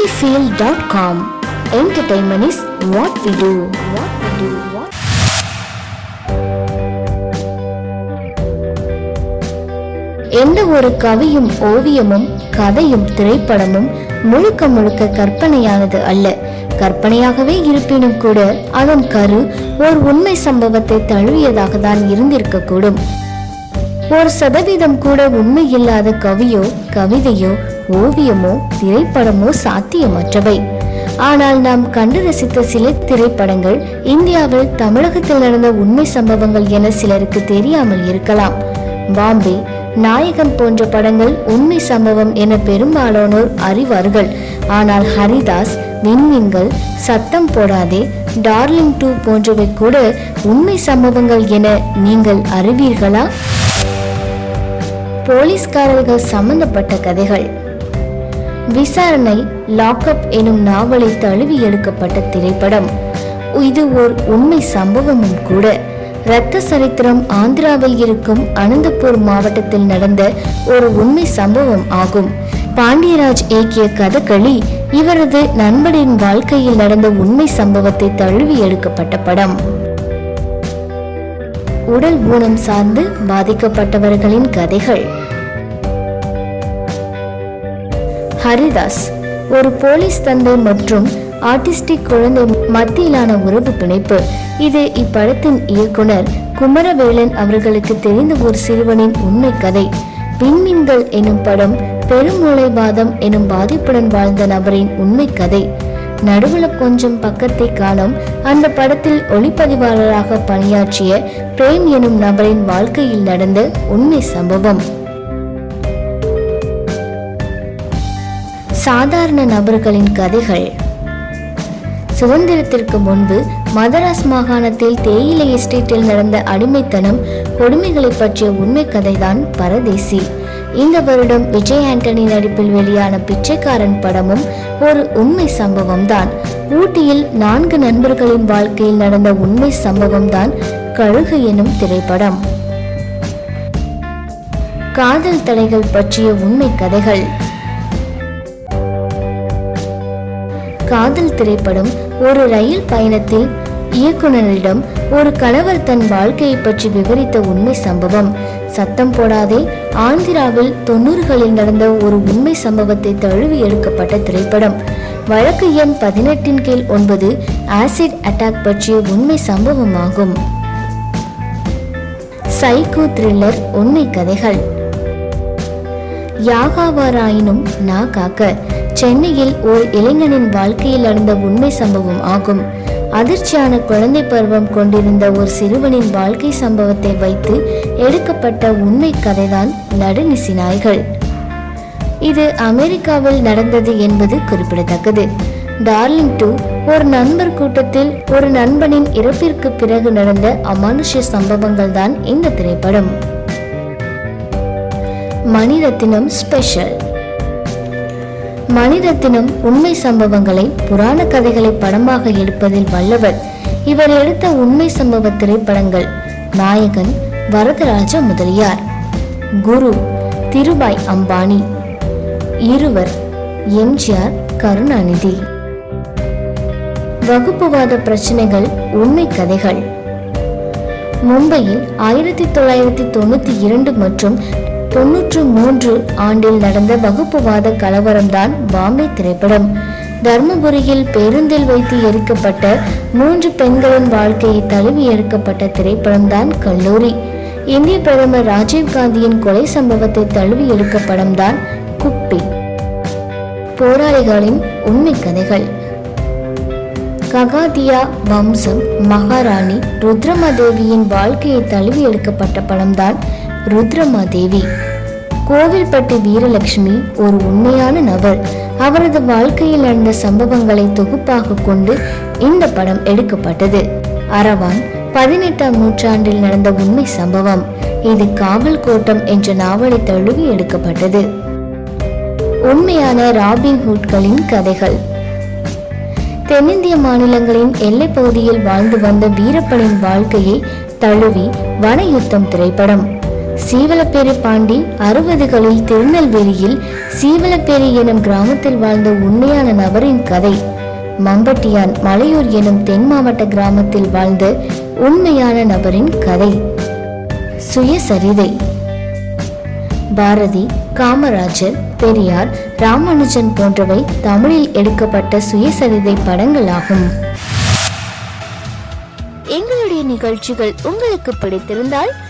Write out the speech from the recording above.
cityfeel.com entertainment is what we do what we do எந்த ஒரு கவியும் ஓவியமும் கதையும் திரைப்படமும் முழுக்க முழுக்க கற்பனையானது அல்ல. கற்பனையாகவே இருப்பினும் கூட அதன் கரு ஒரு உண்மை சம்பவத்தை தழுவியதாக தான் இருந்திருக்கக்கூடும் ஒரு சதவீதம் கூட உண்மை இல்லாத கவியோ கவிதையோ ஓவியமோ திரைப்படமோ சாத்தியமற்றவை. ஆனால் நாம் கண்டு ரசித்த சில திரைப்படங்கள் இந்தியாவில் தமிழகத்தில் நடந்த உண்மை சம்பவங்கள் என சிலருக்கு தெரியாமல் இருக்கலாம். பாம்பே நாயகன் போன்ற படங்கள் உண்மை சம்பவம் என பெரும்பாலானோர் அறிவார்கள். ஆனால் ஹரிதாஸ் விண்மீன்கள் சத்தம் போடாதே டார்லிங் டூ போன்றவை கூட உண்மை சம்பவங்கள் என நீங்கள் அறிவீர்களா? போலீஸ்காரர்கள் சம்பந்தப்பட்ட கதைகள். விசாரணை லாக்அப் எனும் நாவலை தழுவி எடுக்கப்பட்ட திரைப்படம். இது ஓர் உண்மை சம்பவமும் கூட. இரத்த சரித்திரம் ஆந்திராவில் இருக்கும் அனந்தபூர் மாவட்டத்தில் நடந்த ஒரு உண்மை சம்பவம் ஆகும். பாண்டியராஜ் இயக்கிய கதகளி இவரது நண்பனின் வாழ்க்கையில் நடந்த உண்மை சம்பவத்தை தழுவி எடுக்கப்பட்ட படம். உடல் ஊனம் சார்ந்து பாதிக்கப்பட்டவர்களின் கதைகள். ஹரிதாஸ் ஒரு போலீஸ் தந்தை மற்றும் ஆர்டிஸ்டிக் குழந்தை மத்தியிலான உறவு பிணைப்பு. இது இப்படத்தின் இயக்குனர் குமரவேலன் அவர்களுக்கு தெரிந்த ஒரு சிறுவனின் உண்மை கதை. விண்மீன்கள் எனும் படம் பெருமூளைவாதம் எனும் பாதிப்புடன் வாழ்ந்த நபரின் உண்மை கதை. நடுவுல கொஞ்சம் பக்கத்தை காணும் அந்த படத்தில் ஒளிப்பதிவாளராக பணியாற்றிய பிரேம் எனும் நபரின் வாழ்க்கையில் நடந்த உண்மை சம்பவம். சாதாரண நபர்களின் கதைகள். சுதந்திரத்திற்கு முன்பு மதராஸ் மாகாணத்தில் தேயிலை எஸ்டேட்டில் நடந்த அடிமைத்தனம் கொடுமைகளை பற்றிய உண்மை கதைதான் பரதேசி. இந்த வருடம் விஜய் ஆண்டனி நடிப்பில் வெளியான பிச்சைக்காரன் படமும் ஒரு உண்மை சம்பவம் தான் ஊட்டியில் நான்கு நண்பர்களின் வாழ்க்கையில் நடந்த உண்மை சம்பவம் தான் கழுகு எனும் திரைப்படம். காதல் தடைகள் பற்றிய உண்மை கதைகள். காதல் திரைப்படம் ஒரு ரயில் பயணத்தில் இயக்குனரிடம் ஒரு கணவர் தன் வாழ்க்கையை பற்றி விவரித்த உண்மை சம்பவம். சத்தம் போடாதே ஆந்திராவில் தொண்ணூறுகளில் நடந்த ஒரு உண்மை சம்பவத்தை தழுவி எடுக்கப்பட்ட திரைப்படம். வழக்கு எண் பதினெட்டின் கீழ் ஒன்பது ஆசிட் அட்டாக் பற்றிய உண்மை சம்பவமாகும். சைக்கோ த்ரில்லர் உண்மை கதைகள். யாகாவாராயினும் நா காக்க. சென்னையில் ஒரு இளைஞனின் வாழ்க்கையில் நடந்த உண்மை சம்பவம் ஆகும். அதிர்ச்சியான குழந்தை பருவம் கொண்டிருந்த ஒரு சிறுவனின் வாழ்க்கை சம்பவத்தை வைத்து எடுக்கப்பட்ட உண்மை கதைதான் நடுநிசி நாய்கள். இது அமெரிக்காவில் நடந்தது என்பது குறிப்பிடத்தக்கது. டார்லிங் டூ ஒரு நண்பர் கூட்டத்தில் ஒரு நண்பனின் இறப்பிற்கு பிறகு நடந்த அமானுஷ்ய சம்பவங்கள் தான் இந்த திரைப்படம். மணிரத்தினம் ஸ்பெஷல். மணிரத்தினம் உண்மை சம்பவங்களை புராண கதைகளை படமாக எடுப்பதில் வல்லவர். இவர் எடுத்த உண்மை சம்பவ திரைப்படங்கள் நாயகன் வரதராஜ முதலியார். குரு திருபாய் அம்பானி. இருவர் எம்ஜிஆர் கருணாநிதி. வகுப்புவாத பிரச்சனைகள் உண்மை கதைகள். மும்பையில் ஆயிரத்தி தொள்ளாயிரத்தி தொண்ணூத்தி இரண்டு மற்றும் தொன்னூற்று மூன்று ஆண்டில் நடந்த வகுப்புவாத கலவரம்தான் பாம்பே திரைப்படம். தர்மபுரியில் பேருந்தில் வைத்து எரிக்கப்பட்ட மூன்று பெண்களின் வாழ்க்கையை தழுவி எடுக்கப்பட்ட திரைப்படம்தான் கல்லூரி. இந்திய பிரதமர் ராஜீவ்காந்தியின் கொலை சம்பவத்தை தழுவி எடுக்கப்படம் தான் குப்பி. போராளிகளின் உண்மை கதைகள். ககாதியா வம்சம் மகாராணி ருத்ரமாதேவியின் வாழ்க்கையை தழுவி எடுக்கப்பட்ட படம்தான் ருத்ரமாதேவி. கோவில்பட்டி வீரலட்சுமி ஒரு உண்மையான நபர். அவரது வாழ்க்கையில் நடந்த சம்பவங்களை தொகுப்பாக கொண்டு இந்த படம் எடுக்கப்பட்டது. அரவான் பதினெட்டாம் நூற்றாண்டில் நடந்த உண்மை சம்பவம். இது காவல் கோட்டம் என்ற நாவலை தழுவி எடுக்கப்பட்டது. உண்மையான ராபின் ஹூட்களின் கதைகள். தென்னிந்திய மாநிலங்களின் எல்லைப் பகுதியில் வாழ்ந்து வந்த வீரப்பனின் வாழ்க்கையை தழுவி வனயுத்தம் திரைப்படம். சீவலப்பேரி பாண்டி அறுபதுகளில் திருநெல்வேலியில் சீவலப்பேரி எனும் கிராமத்தில் வாழ்ந்த உண்மையான நபரின் கதை. மம்பட்டியான் மலையூர் எனும் தென் மாவட்ட கிராமத்தில் வாழ்ந்த உண்மையான நபரின் கதை. சுயசரிதை. பாரதி காமராஜர் பெரியார் ராமானுஜன் போன்றவை தமிழில் எடுக்கப்பட்ட சுயசரிதை படங்களாகும். எங்களுடைய நிகழ்ச்சிகள் உங்களுக்கு பிடித்திருந்தால்